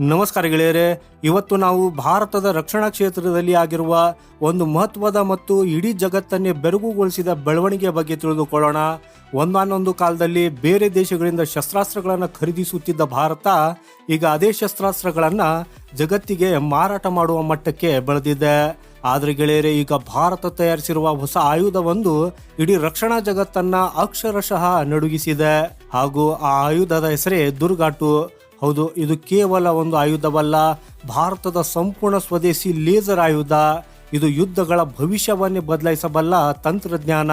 ನಮಸ್ಕಾರ ಗೆಳೆಯರೆ, ಇವತ್ತು ನಾವು ಭಾರತದ ರಕ್ಷಣಾ ಕ್ಷೇತ್ರದಲ್ಲಿ ಆಗಿರುವ ಒಂದು ಮಹತ್ವದ ಮತ್ತು ಇಡೀ ಜಗತ್ತನ್ನೇ ಬೆರಗುಗೊಳಿಸಿದ ಬೆಳವಣಿಗೆಯ ಬಗ್ಗೆ ತಿಳಿದುಕೊಳ್ಳೋಣ. ಒಂದಾನೊಂದು ಕಾಲದಲ್ಲಿ ಬೇರೆ ದೇಶಗಳಿಂದ ಶಸ್ತ್ರಾಸ್ತ್ರಗಳನ್ನು ಖರೀದಿಸುತ್ತಿದ್ದ ಭಾರತ, ಈಗ ಅದೇ ಶಸ್ತ್ರಾಸ್ತ್ರಗಳನ್ನು ಜಗತ್ತಿಗೆ ಮಾರಾಟ ಮಾಡುವ ಮಟ್ಟಕ್ಕೆ ಬೆಳೆದಿದೆ. ಆದರೆ ಗೆಳೆಯರೆ, ಈಗ ಭಾರತ ತಯಾರಿಸಿರುವ ಹೊಸ ಆಯುಧವೊಂದು ಇಡೀ ರಕ್ಷಣಾ ಜಗತ್ತನ್ನ ಅಕ್ಷರಶಃ ನಡುಗಿಸಿದೆ. ಹಾಗೂ ಆ ಆಯುಧದ ಹೆಸರೇ ದುರ್ಗಾಟು. ಹೌದು, ಇದು ಕೇವಲ ಒಂದು ಆಯುಧವಲ್ಲ. ಭಾರತದ ಸಂಪೂರ್ಣ ಸ್ವದೇಶಿ ಲೇಸರ್ ಆಯುಧ. ಇದು ಯುದ್ಧಗಳ ಭವಿಷ್ಯವನ್ನೇ ಬದಲಾಯಿಸಬಲ್ಲ ತಂತ್ರಜ್ಞಾನ.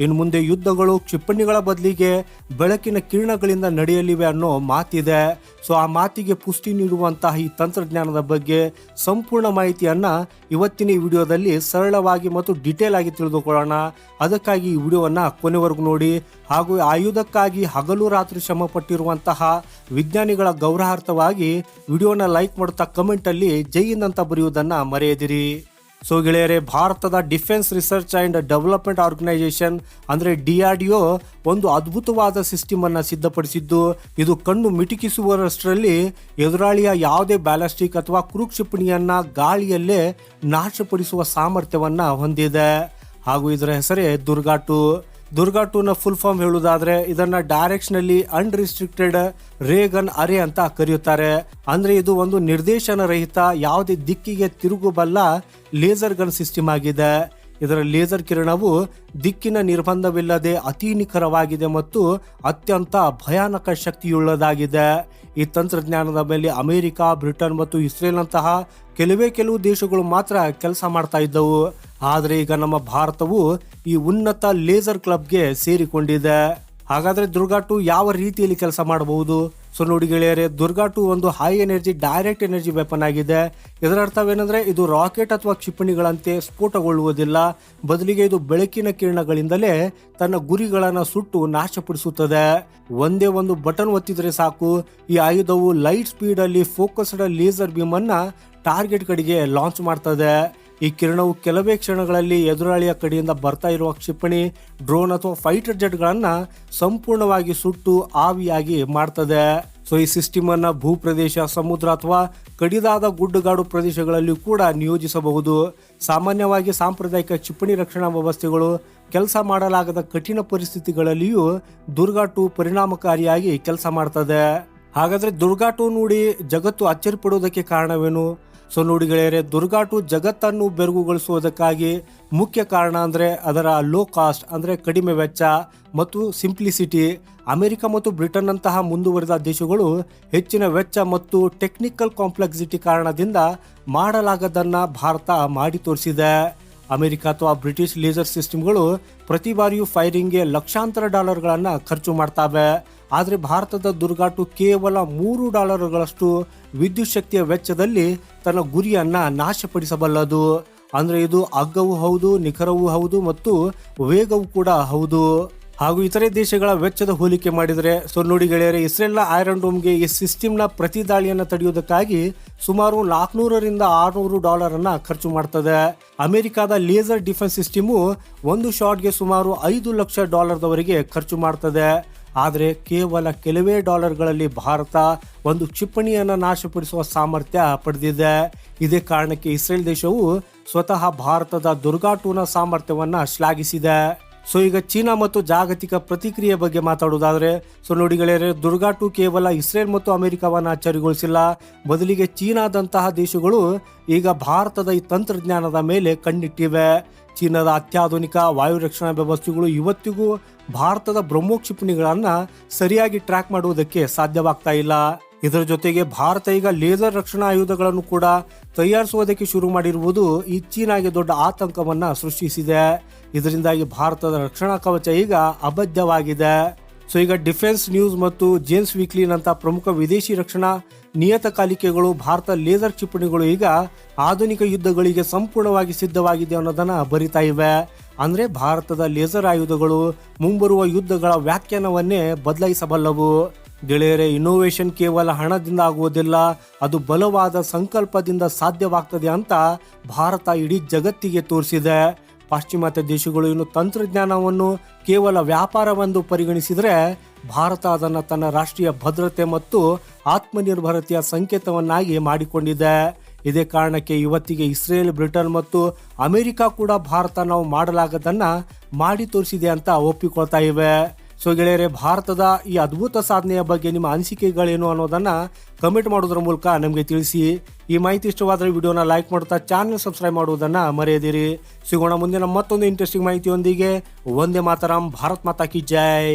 ಇನ್ನು ಮುಂದೆ ಯುದ್ಧಗಳು ಕ್ಷಿಪಣಿಗಳ ಬದಲಿಗೆ ಬೆಳಕಿನ ಕಿರಣಗಳಿಂದ ನಡೆಯಲಿವೆ ಅನ್ನೋ ಮಾತಿದೆ. ಸೊ, ಆ ಮಾತಿಗೆ ಪುಷ್ಟಿ ನೀಡುವಂತಹ ಈ ತಂತ್ರಜ್ಞಾನದ ಬಗ್ಗೆ ಸಂಪೂರ್ಣ ಮಾಹಿತಿಯನ್ನ ಇವತ್ತಿನ ಈ ವಿಡಿಯೋದಲ್ಲಿ ಸರಳವಾಗಿ ಮತ್ತು ಡಿಟೇಲ್ ಆಗಿ ತಿಳಿದುಕೊಳ್ಳೋಣ. ಅದಕ್ಕಾಗಿ ಈ ವಿಡಿಯೋವನ್ನ ಕೊನೆವರೆಗೂ ನೋಡಿ. ಹಾಗೂ ಆಯುಧಕ್ಕಾಗಿ ಹಗಲು ರಾತ್ರಿ ಶ್ರಮ ಪಟ್ಟಿರುವಂತಹ ವಿಜ್ಞಾನಿಗಳ ಗೌರವಾರ್ಥವಾಗಿ ವಿಡಿಯೋನ ಲೈಕ್ ಮಾಡುತ್ತಾ ಕಮೆಂಟಲ್ಲಿ ಜೈ ಹಿಂದ್ ಅಂತ ಬರೆಯುವುದನ್ನು ಮರೆಯದಿರಿ. ಸೊ ಗೆಳೆಯರೆ, ಭಾರತದ defence research and development organisation D O ಒಂದು ಅದ್ಭುತವಾದ ಸಿಸ್ಟಮನ್ನು ಸಿದ್ಧಪಡಿಸಿದ್ದು. ಇದು ಕಣ್ಣು ಮಿಟುಕಿಸುವಷ್ಟರಲ್ಲಿ ಎದುರಾಳಿಯ ಯಾವುದೇ ಬ್ಯಾಲಿಸ್ಟಿಕ್ ಅಥವಾ ಕುರುಕ್ಷಿಪಣಿಯನ್ನು ಗಾಳಿಯಲ್ಲೇ ನಾಶಪಡಿಸುವ ಸಾಮರ್ಥ್ಯವನ್ನು ಹೊಂದಿದೆ. ಹಾಗೂ ಇದರ ಹೆಸರೇ ದುರ್ಗಾಟು. ದುರ್ಗಾಟುನ ಫುಲ್ ಫಾರ್ಮ್ ಹೇಳುವುದಾದ್ರೆ ಇದನ್ನ ಡೈರೆಕ್ಷನಲ್ಲಿ ಅನ್ರಿಸ್ಟ್ರಿಕ್ಟೆಡ್ ರೇಗನ್ ಅರೆ ಅಂತ ಕರೆಯುತ್ತಾರೆ. ಅಂದ್ರೆ ಇದು ಒಂದು ನಿರ್ದೇಶನ ರಹಿತ ಯಾವುದೇ ದಿಕ್ಕಿಗೆ ತಿರುಗಬಲ್ಲ ಲೇಸರ್ ಗನ್ ಸಿಸ್ಟಮ್ ಆಗಿದೆ. ಇದರ ಲೇಸರ್ ಕಿರಣವು ದಿಕ್ಕಿನ ನಿರ್ಬಂಧವಿಲ್ಲದೆ ಅತಿ ನಿಖರವಾಗಿದೆ ಮತ್ತು ಅತ್ಯಂತ ಭಯಾನಕ ಶಕ್ತಿಯುಳ್ಳದಾಗಿದೆ. ಈ ತಂತ್ರಜ್ಞಾನದ ಮೇಲೆ ಅಮೆರಿಕ, ಬ್ರಿಟನ್ ಮತ್ತು ಇಸ್ರೇಲ್ನಂತಹ ಕೆಲವೇ ಕೆಲವು ದೇಶಗಳು ಮಾತ್ರ ಕೆಲಸ ಮಾಡ್ತಾ ಇದ್ದವು. ಆದರೆ ಈಗ ನಮ್ಮ ಭಾರತವು ಈ ಉನ್ನತ ಲೇಸರ್ ಕ್ಲಬ್ಗೆ ಸೇರಿಕೊಂಡಿದೆ. ಹಾಗಾದ್ರೆ ದುರ್ಗಾಟು ಯಾವ ರೀತಿಯಲ್ಲಿ ಕೆಲಸ ಮಾಡಬಹುದು? ಸೊ ನೋಡಿ ದುರ್ಗಾ ಟು ಒಂದು high energy direct energy weapon ಆಗಿದೆ. ಇದರ ಅರ್ಥವೇನೆಂದರೆ ಇದು ರಾಕೆಟ್ ಅಥವಾ ಕ್ಷಿಪಣಿಗಳಂತೆ ಸ್ಫೋಟಗೊಳ್ಳುವುದಿಲ್ಲ. ಬದಲಿಗೆ ಇದು ಬೆಳಕಿನ ಕಿರಣಗಳಿಂದಲೇ ತನ್ನ ಗುರಿಗಳನ್ನು ಸುಟ್ಟು ನಾಶಪಡಿಸುತ್ತದೆ. ಒಂದೇ ಒಂದು ಬಟನ್ ಒತ್ತಿದರೆ ಸಾಕು. ಈ ಆಯುಧವು ಲೈಟ್ ಸ್ಪೀಡ್ ಅಲ್ಲಿ ಫೋಕಸ್ಡ್ ಲೇಸರ್ ಬೀಮನ್ನು ಟಾರ್ಗೆಟ್ ಕಡೆಗೆ ಲಾಂಚ್ ಮಾಡ್ತದೆ. ಈ ಕಿರಣವು ಕೆಲವೇ ಕ್ಷಣಗಳಲ್ಲಿ ಎದುರಾಳಿಯ ಕಡೆಯಿಂದ ಬರ್ತಾ ಇರುವ ಕ್ಷಿಪಣಿ, ಡ್ರೋನ್ ಅಥವಾ ಫೈಟರ್ ಜೆಟ್ಗಳನ್ನು ಸಂಪೂರ್ಣವಾಗಿ ಸುಟ್ಟು ಆವಿಯಾಗಿ ಮಾಡ್ತದೆ. ಸೊ ಈ ಸಿಸ್ಟಮ್ ಅನ್ನ ಭೂಪ್ರದೇಶ, ಸಮುದ್ರ ಅಥವಾ ಕಡಿದಾದ ಗುಡ್ಡಗಾಡು ಪ್ರದೇಶಗಳಲ್ಲಿ ಕೂಡ ನಿಯೋಜಿಸಬಹುದು. ಸಾಮಾನ್ಯವಾಗಿ ಸಾಂಪ್ರದಾಯಿಕ ಕ್ಷಿಪಣಿ ರಕ್ಷಣಾ ವ್ಯವಸ್ಥೆಗಳು ಕೆಲಸ ಮಾಡಲಾಗದ ಕಠಿಣ ಪರಿಸ್ಥಿತಿಗಳಲ್ಲಿಯೂ ದುರ್ಗಾಟು ಪರಿಣಾಮಕಾರಿಯಾಗಿ ಕೆಲಸ ಮಾಡ್ತದೆ. ಹಾಗಾದ್ರೆ ದುರ್ಗಾಟು ನೋಡಿ ಜಗತ್ತು ಅಚ್ಚರಿ ಪಡುವುದಕ್ಕೆ ಕಾರಣವೇನು? ಸೊ ನೋಡಿ ಗೆಳೆಯರೆ ಜಗತ್ತನ್ನು ಬೆರಗುಗೊಳಿಸುವುದಕ್ಕಾಗಿ ಮುಖ್ಯ ಕಾರಣ ಅಂದರೆ ಅದರ ಲೋ ಕಾಸ್ಟ್ ಅಂದರೆ ಕಡಿಮೆ ವೆಚ್ಚ ಮತ್ತು ಸಿಂಪ್ಲಿಸಿಟಿ ಅಮೆರಿಕ ಮತ್ತು ಬ್ರಿಟನ್ನಂತಹ ಮುಂದುವರಿದ ದೇಶಗಳು ಹೆಚ್ಚಿನ ವೆಚ್ಚ ಮತ್ತು ಟೆಕ್ನಿಕಲ್ ಕಾಂಪ್ಲೆಕ್ಸಿಟಿ ಕಾರಣದಿಂದ ಮಾಡಲಾಗದನ್ನ ಭಾರತ ಮಾಡಿ ತೋರಿಸಿದೆ. ಅಮೆರಿಕ ಅಥವಾ ಬ್ರಿಟಿಷ್ ಲೇಸರ್ ಸಿಸ್ಟಮ್ಗಳು ಪ್ರತಿ ಬಾರಿಯೂ ಫೈರಿಂಗ್ಗೆ ಲಕ್ಷಾಂತರ ಡಾಲರ್ಗಳನ್ನು ಖರ್ಚು ಮಾಡ್ತಾವೆ. ಆದರೆ ಭಾರತದ ದುರ್ಗಾಟು ಕೇವಲ ಮೂರು ಡಾಲರ್ಗಳಷ್ಟು ವಿದ್ಯುತ್ ಶಕ್ತಿಯ ವೆಚ್ಚದಲ್ಲಿ ತನ್ನ ಗುರಿಯನ್ನು ನಾಶಪಡಿಸಬಲ್ಲದು. ಅಂದರೆ ಇದು ಅಗ್ಗವೂ ಹೌದು, ನಿಖರವೂ ಹೌದು ಮತ್ತು ವೇಗವೂ ಕೂಡ ಹೌದು. ಹಾಗೂ ಇತರೆ ದೇಶಗಳ ವೆಚ್ಚದ ಹೋಲಿಕೆ ಮಾಡಿದರೆ ಸೊ ನೋಡಿ ಗೆಳೆಯರೆ, ಇಸ್ರೇಲ್ನ ಐರನ್ ಡೋಮ್ಗೆ ಈ ಸಿಸ್ಟಮ್ನ ಪ್ರತಿ ದಾಳಿಯನ್ನು ತಡೆಯುವುದಕ್ಕಾಗಿ ಸುಮಾರು ನಾಲ್ಕುನೂರರಿಂದ ಆರುನೂರು ಡಾಲರ್ ಅನ್ನ ಖರ್ಚು ಮಾಡ್ತದೆ. ಅಮೆರಿಕದ ಲೇಸರ್ ಡಿಫೆನ್ಸ್ ಸಿಸ್ಟಮು ಒಂದು ಶಾಟ್ಗೆ ಸುಮಾರು ಐದು ಲಕ್ಷ ಡಾಲರ್ದವರೆಗೆ ಖರ್ಚು ಮಾಡ್ತದೆ. ಆದರೆ ಕೇವಲ ಕೆಲವೇ ಡಾಲರ್ಗಳಲ್ಲಿ ಭಾರತ ಒಂದು ಕ್ಷಿಪಣಿಯನ್ನು ನಾಶಪಡಿಸುವ ಸಾಮರ್ಥ್ಯ ಪಡೆದಿದೆ. ಇದೇ ಕಾರಣಕ್ಕೆ ಇಸ್ರೇಲ್ ದೇಶವು ಸ್ವತಃ ಭಾರತದ ದುರ್ಗಾಟೂನ ಸಾಮರ್ಥ್ಯವನ್ನು ಶ್ಲಾಘಿಸಿದೆ. ಸೊ ಈಗ ಚೀನಾ ಮತ್ತು ಜಾಗತಿಕ ಪ್ರತಿಕ್ರಿಯೆ ಬಗ್ಗೆ ಮಾತಾಡೋದಾದರೆ ಸೊ ನೋಡಿ ಗೆಳೆಯರೆ, ದುರ್ಗಾಟು ಕೇವಲ ಇಸ್ರೇಲ್ ಮತ್ತು ಅಮೆರಿಕವನ್ನು ಅಚ್ಚರಿಗೊಳಿಸಿಲ್ಲ. ಬದಲಿಗೆ ಚೀನಾದಂತಹ ದೇಶಗಳು ಈಗ ಭಾರತದ ಈ ತಂತ್ರಜ್ಞಾನದ ಮೇಲೆ ಕಣ್ಣಿಟ್ಟಿವೆ. ಚೀನಾದ ಅತ್ಯಾಧುನಿಕ ವಾಯು ರಕ್ಷಣಾ ವ್ಯವಸ್ಥೆಗಳು ಇವತ್ತಿಗೂ ಭಾರತದ ಬ್ರಹ್ಮೋ ಕ್ಷಿಪಣಿಗಳನ್ನ ಸರಿಯಾಗಿ ಟ್ರ್ಯಾಕ್ ಮಾಡುವುದಕ್ಕೆ ಸಾಧ್ಯವಾಗ್ತಾ ಇಲ್ಲ. ಇದರ ಜೊತೆಗೆ ಭಾರತ ಈಗ ಲೇಸರ್ ರಕ್ಷಣಾ ಆಯುಧಗಳನ್ನು ಕೂಡ ತಯಾರಿಸುವುದಕ್ಕೆ ಶುರು ಮಾಡಿರುವುದು ಈ ಚೀನಾಗೆ ದೊಡ್ಡ ಆತಂಕವನ್ನ ಸೃಷ್ಟಿಸಿದೆ. ಇದರಿಂದಾಗಿ ಭಾರತದ ರಕ್ಷಣಾ ಕವಚ ಈಗ ಅಬದ್ಧವಾಗಿದೆ. ಸೊ, ಈಗ ಡಿಫೆನ್ಸ್ ನ್ಯೂಸ್ ಮತ್ತು ಜೇಮ್ಸ್ ವೀಕ್ಲಿನಂತ ಪ್ರಮುಖ ವಿದೇಶಿ ರಕ್ಷಣಾ ನಿಯತಕಾಲಿಕೆಗಳು ಭಾರತ ಲೇಸರ್ ಕ್ಷಿಪಣಿಗಳು ಈಗ ಆಧುನಿಕ ಯುದ್ಧಗಳಿಗೆ ಸಂಪೂರ್ಣವಾಗಿ ಸಿದ್ಧವಾಗಿದೆ ಅನ್ನೋದನ್ನ ಬರಿತಾ ಇವೆ. ಅಂದ್ರೆ ಭಾರತದ ಲೇಸರ್ ಆಯುಧಗಳು ಮುಂಬರುವ ಯುದ್ಧಗಳ ವ್ಯಾಖ್ಯಾನವನ್ನೇ ಬದಲಾಯಿಸಬಲ್ಲವು. ಗೆಳೆಯರೆ ಇನ್ನೋವೇಷನ್ ಕೇವಲ ಹಣದಿಂದ ಆಗುವುದಿಲ್ಲ, ಅದು ಬಲವಾದ ಸಂಕಲ್ಪದಿಂದ ಸಾಧ್ಯವಾಗ್ತದೆ ಅಂತ ಭಾರತ ಇಡೀ ಜಗತ್ತಿಗೆ ತೋರಿಸಿದೆ. ಪಾಶ್ಚಿಮಾತ್ಯ ದೇಶಗಳು ಇನ್ನು ತಂತ್ರಜ್ಞಾನವನ್ನು ಕೇವಲ ವ್ಯಾಪಾರವೆಂದು ಪರಿಗಣಿಸಿದರೆ ಭಾರತ ಅದನ್ನು ತನ್ನ ರಾಷ್ಟ್ರೀಯ ಭದ್ರತೆ ಮತ್ತು ಆತ್ಮನಿರ್ಭರತೆಯ ಸಂಕೇತವನ್ನಾಗಿ ಮಾಡಿಕೊಂಡಿದೆ. ಇದೇ ಕಾರಣಕ್ಕೆ ಇವತ್ತಿಗೆ ಇಸ್ರೇಲ್, ಬ್ರಿಟನ್ ಮತ್ತು ಅಮೆರಿಕ ಕೂಡ ಭಾರತ ನಾವು ಮಾಡಲಾಗದನ್ನ ಮಾಡಿ ತೋರಿಸಿದೆ ಅಂತ ಒಪ್ಪಿಕೊಳ್ತಾ ಇವೆ. ಸೊ ಗೆಳೆಯರೆ, ಭಾರತದ ಈ ಅದ್ಭುತ ಸಾಧನೆಯ ಬಗ್ಗೆ ನಿಮ್ಮ ಅನಿಸಿಕೆಗಳೇನು ಅನ್ನೋದನ್ನ ಕಮೆಂಟ್ ಮಾಡೋದ್ರ ಮೂಲಕ ನಮಗೆ ತಿಳಿಸಿ. ಈ ಮಾಹಿತಿ ಇಷ್ಟವಾದರೆ ವಿಡಿಯೋನ ಲೈಕ್ ಮಾಡ್ತಾ ಚಾನಲ್ ಸಬ್ಸ್ಕ್ರೈಬ್ ಮಾಡುವುದನ್ನು ಮರೆಯದಿರಿ. ಸಿಗೋಣ ಮುಂದಿನ ಮತ್ತೊಂದು ಇಂಟ್ರೆಸ್ಟಿಂಗ್ ಮಾಹಿತಿಯೊಂದಿಗೆ. ಒಂದೇ ಮಾತರಂ, ಭಾರತ್ ಮಾತಾ ಕಿ ಜೈ.